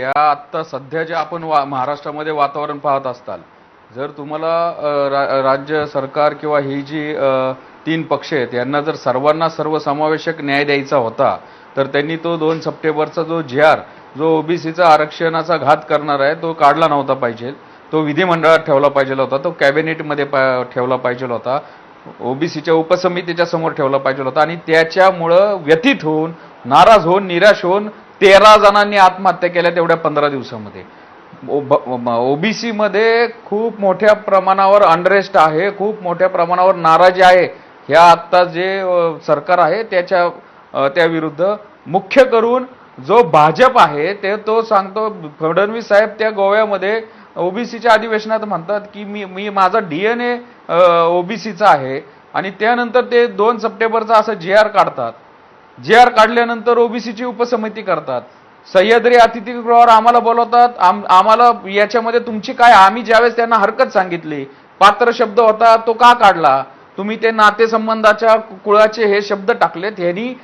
या आत्ता सध्या आपण वा महाराष्ट्रामध्ये वातावरण पाहत असताल जर तुम्हाला रा- राज्य सरकार किंवा ही जी तीन पक्ष आहेत यांना जर सर्वांना सर्वसमावेशक न्याय द्यायचा होता तर त्यांनी तो दोन सप्टेंबरचा जो जे आर जो ओबीसीचा आरक्षणाचा घात करणार आहे तो काढला नव्हता पाहिजे. तो विधिमंडळात ठेवला पाहिजे होता तो कॅबिनेटमध्ये पा- ठेवला पाहिजे होता ओबीसीच्या उपसमितीच्या समोर ठेवला पाहिजे होता आणि त्याच्यामुळं व्यथित होऊन नाराज होऊन निराश होऊन तेरा जणांनी आत्महत्या केल्या तेवढ्या पंधरा दिवसामध्ये. ओबीसी मध्ये खूप मोठ्या प्रमाणावर अनरेस्ट आहे खूप मोठ्या प्रमाणावर नाराजी आहे. ह्या आत्ता जे सरकार आहे त्याच्या त्याविरुद्ध त्या विरुद्ध मुख्य करून जो भाजप आहे ते तो सांगतो फडणवीस साहेब त्या गोव्यामध्ये ओबीसीच्या अधिवेशनात म्हणतात की मी मी माझा डीएनए ओबीसीचा आहे. आणि त्यानंतर ते दोन सप्टेंबरचा असं जी आर काढतात. जी आर काढल्यानंतर ओबीसीची उपसमिती करतात. सह्याद्री अतिथीगृहावर आम्हाला बोलवतात. आम- आम्हाला याच्यामध्ये तुमची काय आम्ही ज्यावेळेस त्यांना हरकत सांगितली पात्र शब्द होता तो का काढला? तुम्ही ते नातेसंबंधाच्या कुळाचे हे शब्द टाकलेत. ह्यांनी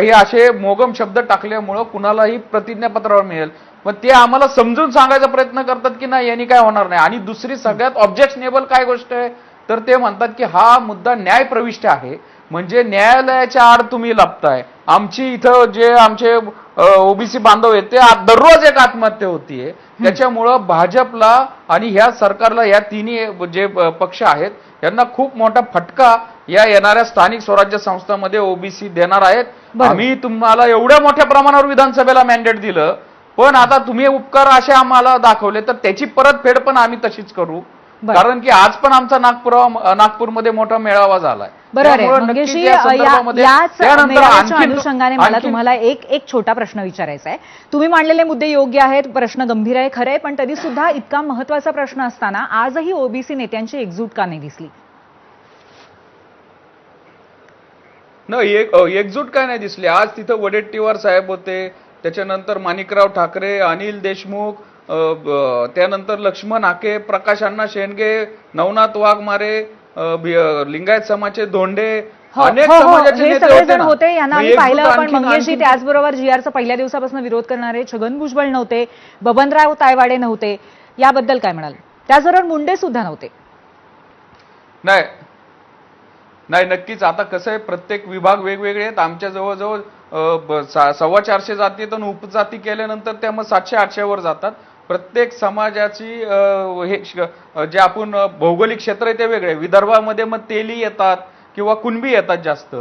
हे असे मोगम शब्द टाकल्यामुळं कुणालाही प्रतिज्ञापत्रावर मिळेल. पण ते आम्हाला समजून सांगायचा प्रयत्न करतात की नाही यांनी काय होणार नाही. आणि दुसरी सगळ्यात ऑब्जेक्शनेबल काय गोष्ट आहे? तर ते म्हणतात की हा मुद्दा न्याय प्रविष्ट आहे. म्हणजे न्यायालयाच्या आड तुम्ही लपताय. आमची इथं जे आमचे ओबीसी बांधव आहेत ते दररोज एक आत्महत्या होतीये. त्याच्यामुळं भाजपला आणि ह्या सरकारला या तिन्ही जे पक्ष आहेत यांना खूप मोठा फटका या येणाऱ्या स्थानिक स्वराज्य संस्थांमध्ये ओबीसी देणार आहेत. आम्ही तुम्हाला एवढ्या मोठ्या प्रमाणावर विधानसभेला मॅन्डेट दिलं. पण आता तुम्ही उपकार असे आम्हाला दाखवले तर त्याची परतफेड पण आम्ही तशीच करू. कारण की आज पण आमचा नागपूर नागपूरमध्ये मोठा मेळावा झालाय. अनुषंगाने मला तुम्हाला एक एक छोटा प्रश्न विचारायचा आहे. तुम्ही मांडलेले मुद्दे योग्य आहेत प्रश्न गंभीर आहे खरं आहे पण तरी सुद्धा इतका महत्त्वाचा प्रश्न असताना आजही ओबीसी नेत्यांची एकजूट का नाही दिसली? नाही एक एकजूट काय नाही दिसली? आज तिथं वडेट्टीवार साहेब होते त्याच्यानंतर माणिकराव ठाकरे अनिल देशमुख त्यानंतर लक्ष्मण हाके प्रकाश अण्णा शेंडगे नवनाथ वाघमारे लिंगायत समाजचे धोंडे हो अनेक हो, हो, समाजाचे सगळे होते यांना आम्ही पाहिलं पण मंगेशजी त्याचबरोबर जी आरचा पहिल्या दिवसापासून विरोध करणारे छगन भुजबळ नव्हते बबनराव तायवाडे नव्हते याबद्दल काय म्हणाल? त्याचबरोबर मुंडे सुद्धा नव्हते. नाही. नाही नक्कीच. आता कसं आहे प्रत्येक विभाग वेगवेगळे आहेत. आमच्या जवळजवळ सव्वा चारशे जाती आहेत आणि उपजाती केल्यानंतर त्या मग सातशे आठशेवर जातात. प्रत्येक समाजाची हे जे आपण भौगोलिक क्षेत्र आहे ते वेगळे. विदर्भामध्ये मग तेली येतात किंवा कुणबी येतात जास्त.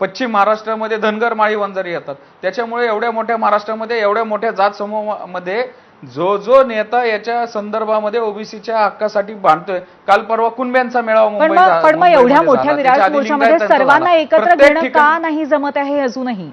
पश्चिम महाराष्ट्रामध्ये धनगर माळी वंजारी येतात. त्याच्यामुळे एवढ्या मोठ्या महाराष्ट्रामध्ये एवढ्या मोठ्या जात समूहामध्ये जो जो नेता याच्या संदर्भामध्ये ओबीसीच्या हक्कासाठी भांडतोय काल परवा कुणब्यांचा मेळावा मुंबई एवढ्या मोठ्या विराट मोर्चामध्ये सर्वांना एकत्र घेणं का नाही जमत आहे अजूनही?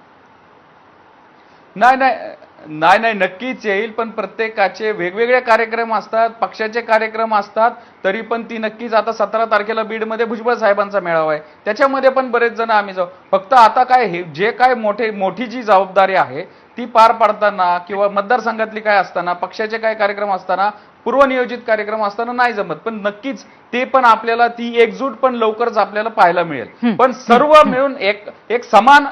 नाही नाही. नाही नाही नक्कीच येईल पण प्रत्येकाचे वेगवेगळे कार्यक्रम असतात पक्षाचे कार्यक्रम असतात तरी पण ती नक्कीच आता सतरा तारखेला बीडमध्ये भुजबळ साहेबांचा मेळावा आहे. त्याच्यामध्ये पण बरेच जण आम्ही जाऊ. फक्त आता काय हे जे काय मोठे मोठी जी जबाबदारी आहे ती पार पाडताना किंवा मतदारसंघातली काय असताना पक्षाचे काय कार्यक्रम असताना पूर्वनियोजित कार्यक्रम असताना नाही जमत. पण नक्कीच ते पण आपल्याला ती एकजूट पण लवकरच आपल्याला पाहायला मिळेल. पण सर्व मिळून एक एक समान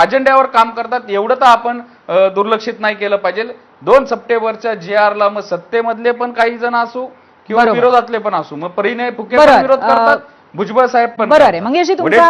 अजेंड्यावर काम करतात एवढं तर आपण दुर्लक्षित नाही केलं पाहिजे. दोन सप्टेंबरच्या जी ला मग सत्तेमधले पण काही जण असू किंवा. विरोधातले पण असू. मग परिणय फुके विरोध करतात भुजबळ साहेब पण बरोबर आहे. तुमचा